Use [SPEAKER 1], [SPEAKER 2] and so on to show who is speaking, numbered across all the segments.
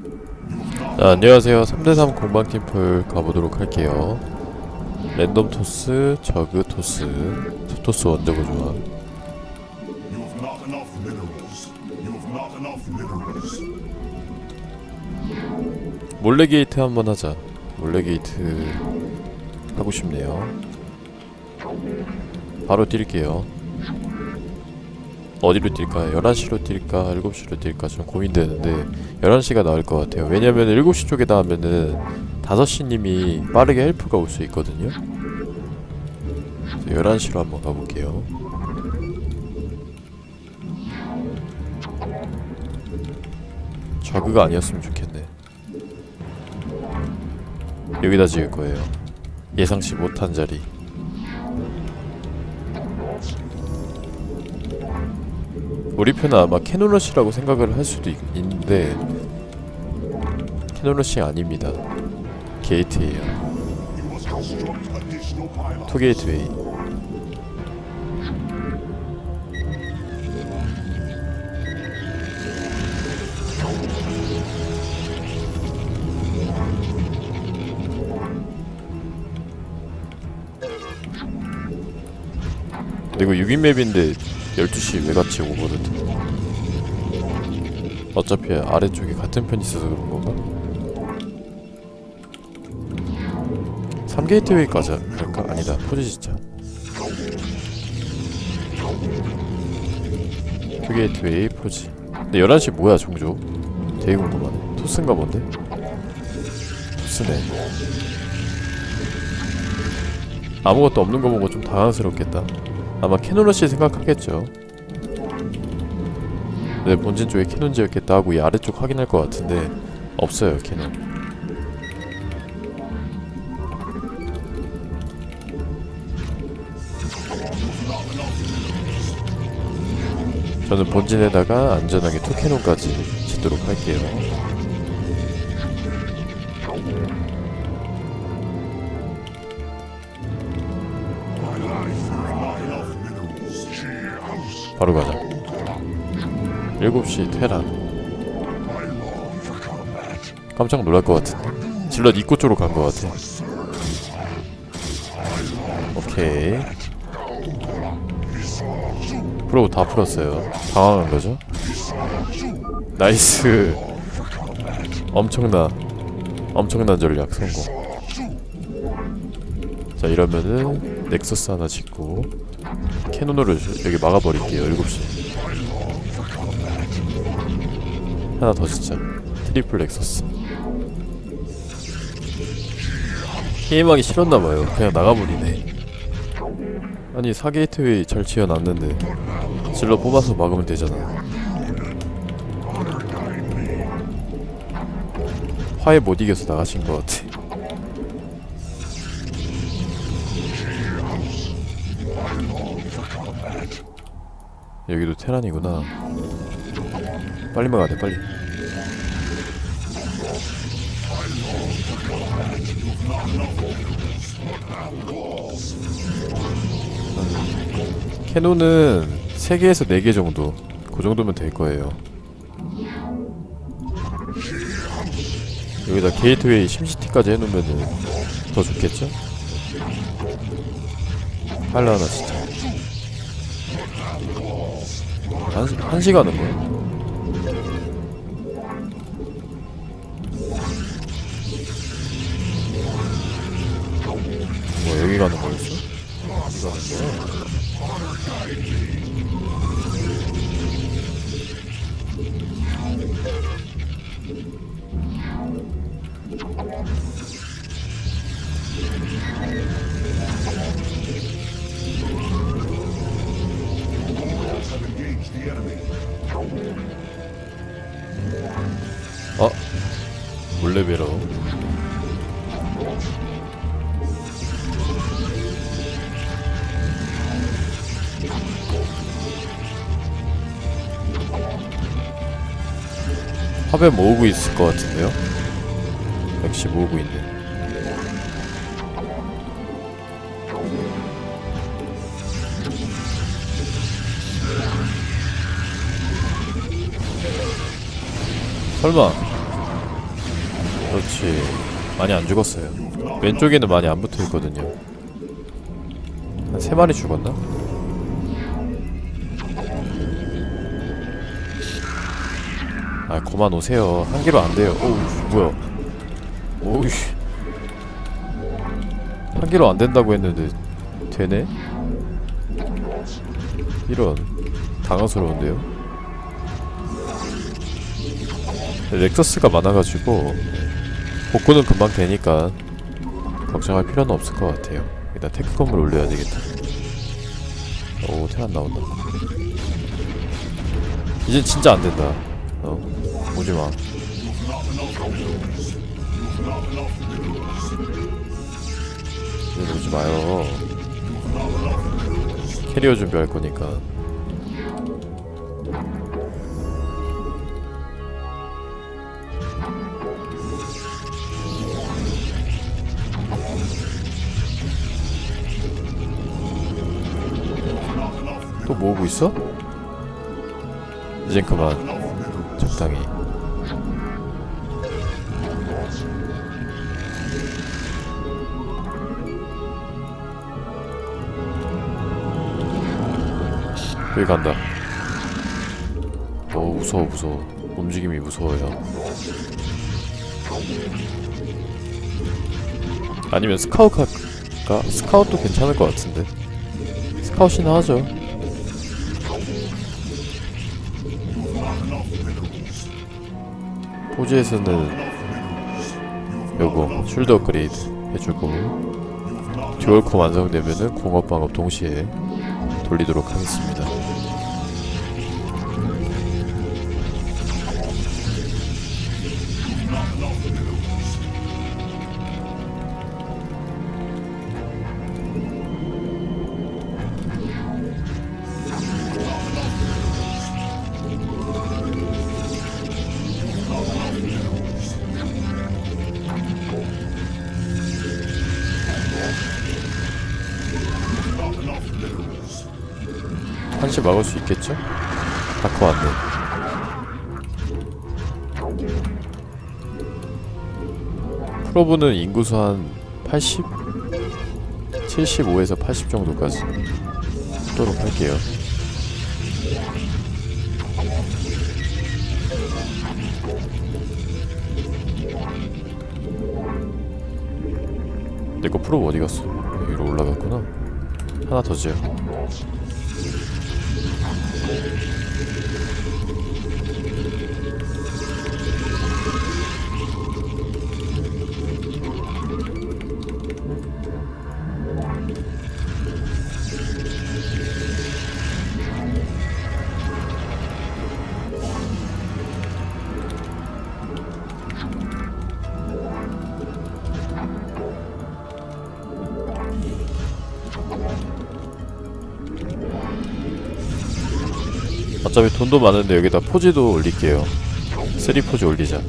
[SPEAKER 1] 자, 안녕하세요. 3대3 공방팀플 가보도록 할게요. 랜덤 토스, 저그 토스, 투토스 원저그 조합. 몰래 게이트 한번 하자. 몰래 게이트 하고 싶네요. 바로 뛸게요. 어디로 뛸까? 11시로 뛸까? 7시로 뛸까? 좀 고민되는데 11시가 나을 것 같아요. 왜냐면 7시 쪽에 다 하면은 5시님이 빠르게 헬프가 올 수 있거든요. 그래서 11시로 한번 가볼게요. 저그가 아니었으면 좋겠네. 여기다 지을 거예요. 예상치 못한 자리. 우리 편은 아마 캐논러시라고 생각을 할 수도 있, 있는데 캐논러시 아닙니다. 게이트예요. 투게이트웨이. 근데 이거 6인 맵인데 12시 왜 같이 오거든 어차피 아래쪽에 같은 편 있어서 그런 건가? 3게이트웨이까지 갈까? 아니다 포지 진짜 2게이트웨이 포지 근데 11시 뭐야 종조? 되게 궁금하네 토스인가 본데? 토스네 아무것도 없는 거 보고 좀 당황스럽겠다 아마 캐논러시 생각하겠죠. 네 본진 쪽에 캐논 지었겠다 하고 이 아래쪽 확인할 것 같은데 없어요 캐논. 저는 본진에다가 안전하게 투캐논까지 짓도록 할게요 바로 가자. 7시 테란. 깜짝 놀랄 것 같은데 질럿 입구 쪽으로 간 것 같아. 오케이. 프로 다 풀었어요. 당황한 거죠? 나이스. 엄청나 엄청난 전략 성공. 자 이러면은 넥서스 하나 짓고 캐논으로 여기 막아버릴게요 7시. 하나 더 짓자. 트리플 넥서스. 게임하기 싫었나봐요. 그냥 나가버리네. 아니 4게이트웨이 잘 지어놨는데 질러 뽑아서 막으면 되잖아. 화에 못 이겨서 나가신 것 같아 여기도 테란이구나. 빨리 막아야 돼 빨리. 캐논은 3개에서 4개 정도. 그 정도면 될 거예요. 여기다 게이트웨이 심시티까지 해놓으면은 더 좋겠죠? 할라 하나 진짜 한, 시- 한 시간은 뭐야? 뭐 여기 가는 거였어? 어디 가는 거야? 어? 베러 화배 모으고 있을 것 같은데요? 역시 모으고 있네 설마 그렇지. 많이 안 죽었어요. 왼쪽에는 많이 안 붙어 있거든요. 한 세 마리 죽었나? 아 그만 오세요. 한 개로 안 돼요. 오우 뭐야? 오우 한 개로 안 된다고 했는데 되네? 이런 당황스러운데요? 렉서스가 많아가지고 복구는 금방 되니까 걱정할 필요는 없을 것 같아요. 일단 테크 건물 올려야 되겠다. 오 테란 나온다. 이젠 진짜 안 된다. 어 오지마. 이제 오지 마요. 캐리어 준비할 거니까 또 모으고 있어? 이젠 그만. 적당히. 여기 간다. 어 무서워 무서워. 움직임이 무서워요. 아니면 스카웃 할까? 스카웃도 괜찮을 것 같은데. 스카웃이나 하죠 포즈에서는 요거 숄더 업그레이드 해주고 듀얼코 완성되면은 공업 방업 동시에 돌리도록 하겠습니다. 한시 막을 수 있겠죠? 다커 왔네. 프로브는 인구수 한 80? 75에서 80 정도까지 하도록 할게요. 내거 프로브 어디 갔어? 여기로 올라갔구나. 하나 더 지어. 어차피 돈도 많은데 여기다 포지도 올릴게요. 3 포지 올리자.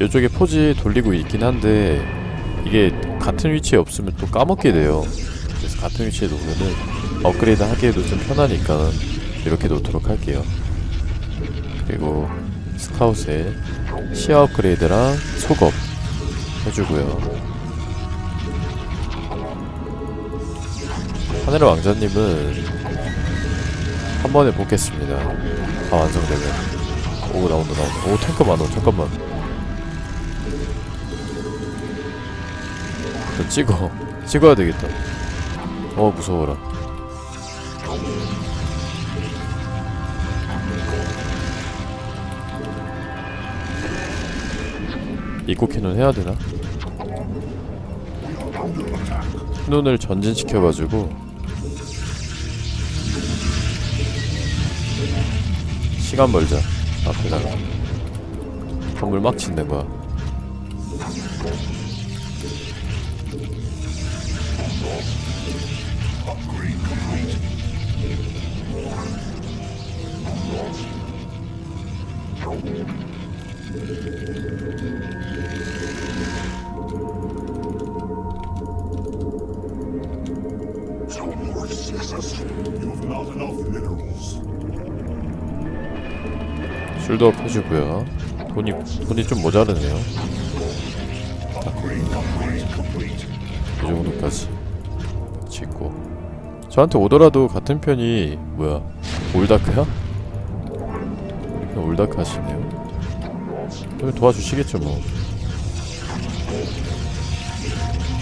[SPEAKER 1] 이쪽에 포지 돌리고 있긴 한데 이게 같은 위치에 없으면 또 까먹게 돼요. 그래서 같은 위치에 놓으면은 업그레이드 하기에도 좀 편하니까 이렇게 놓도록 할게요. 그리고 스카웃에 시야 업그레이드랑 속업 해주고요. 하늘의 왕자님은 한 번에 뽑겠습니다. 다 완성되면. 오 나온다 나온다. 오 탱크 많어. 잠깐만. 저 찍어. 찍어야 되겠다. 어 무서워라. 캐논 해야 되나? 캐논을 전진시켜가지고 시간 벌자 앞에다가 건물 막 짓는 거야
[SPEAKER 2] You have not enough minerals.
[SPEAKER 1] 숄더업 해주고요. 돈이 돈이 좀 모자르네요. 좋다 이 정도까지 짓고. 저한테 오더라도 같은 편이 뭐야? 올다크야? 올다크 하시네요. 그럼 도와주시겠죠 뭐.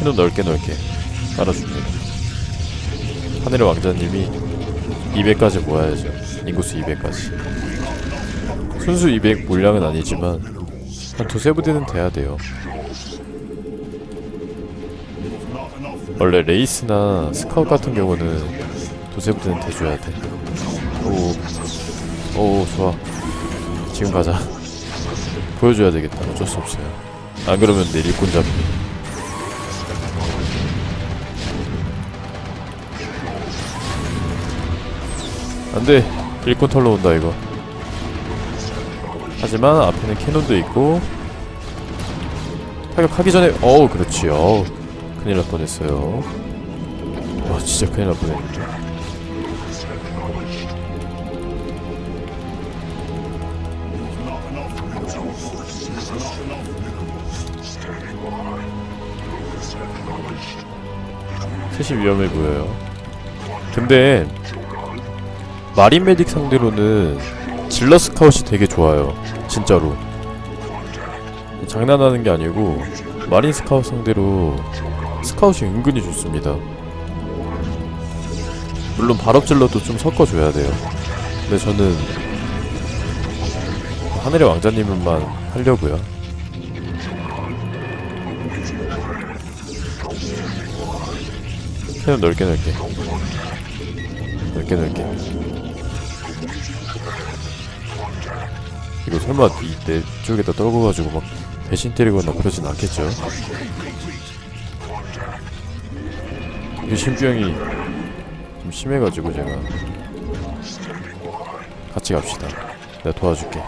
[SPEAKER 1] 해도 넓게 넓게 깔아줍니다. 하늘의 왕자님이 200까지 모아야죠. 인구수 200까지 순수 200 물량은 아니지만 한 두세 부대는 돼야 돼요. 원래 레이스나 스카웃 같은 경우는 두세 부대는 돼줘야 돼. 오, 오 좋아. 지금 가자. 보여줘야 되겠다. 어쩔 수 없어요. 안 그러면 내 일꾼 잡기 안돼. 일꾼 털러 온다 이거 하지만 앞에는 캐논도 있고 타격하기 전에 어우 그렇지. 어우 큰일 날 뻔했어요. 와 진짜 큰일 날 뻔했는데 셋이 위험해 보여요. 근데 마린 메딕 상대로는 질러 스카웃이 되게 좋아요 진짜로. 장난하는 게 아니고 마린 스카웃 상대로 스카웃이 은근히 좋습니다. 물론 발업질러도 좀 섞어줘야 돼요. 근데 저는 하늘의 왕자님은만 하려고요. 그냥 넓게 넓게. 넓게 넓게 이거 설마 이내 쪽에다 떨궈가지고 막 배신 때리거나 그러진 않겠죠? 이게 심병이 좀 심해가지고 제가 같이 갑시다. 내가 도와줄게.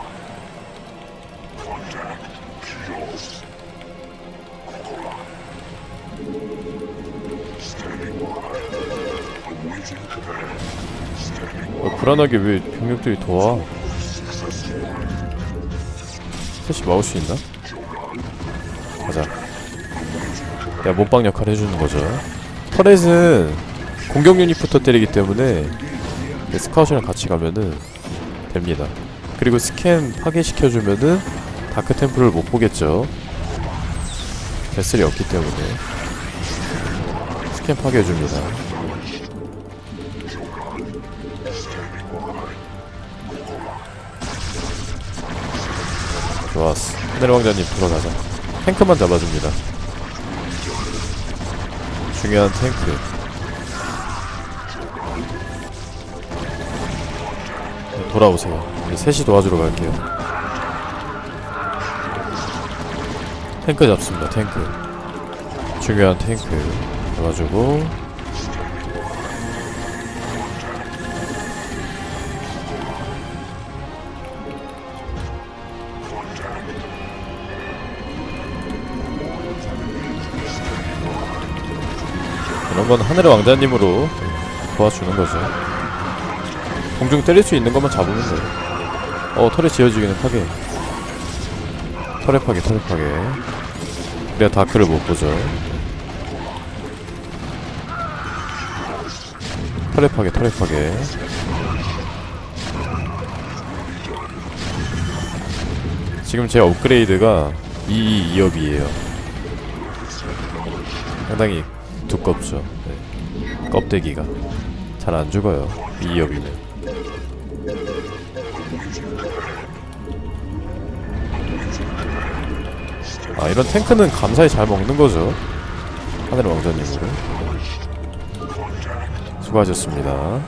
[SPEAKER 1] 어, 불안하게 왜 병력들이 더 와? 셋이 막을 수 있나? 가자. 내가 몸빵 역할 해주는 거죠. 터렛은 공격 유닛부터 때리기 때문에 그 스카웃이랑 같이 가면은 됩니다. 그리고 스캔 파괴시켜주면은 다크 템플을 못 보겠죠. 베슬이 없기 때문에 스캔 파괴해줍니다. 좋았어. 하늘 왕자님 들어가자. 탱크만 잡아줍니다. 중요한 탱크. 네, 돌아오세요. 이제 셋이 도와주러 갈게요. 탱크 잡습니다. 탱크. 중요한 탱크 잡아주고 이런 건 하늘의 왕자님으로 도와주는 거죠. 공중 때릴 수 있는 것만 잡으면 돼요. 어, 털에 지어지기는 파괴. 털에 파괴, 털에 파괴. 내가 다크를 못 보죠. 털에 파괴, 털에 파괴. 지금 제 업그레이드가 2 2업이에요. 상당히 두껍죠. 네. 껍데기가 잘 안 죽어요. 이 2업이면. 아 이런 탱크는 감사히 잘 먹는 거죠. 하늘 왕자님으로. 수고하셨습니다.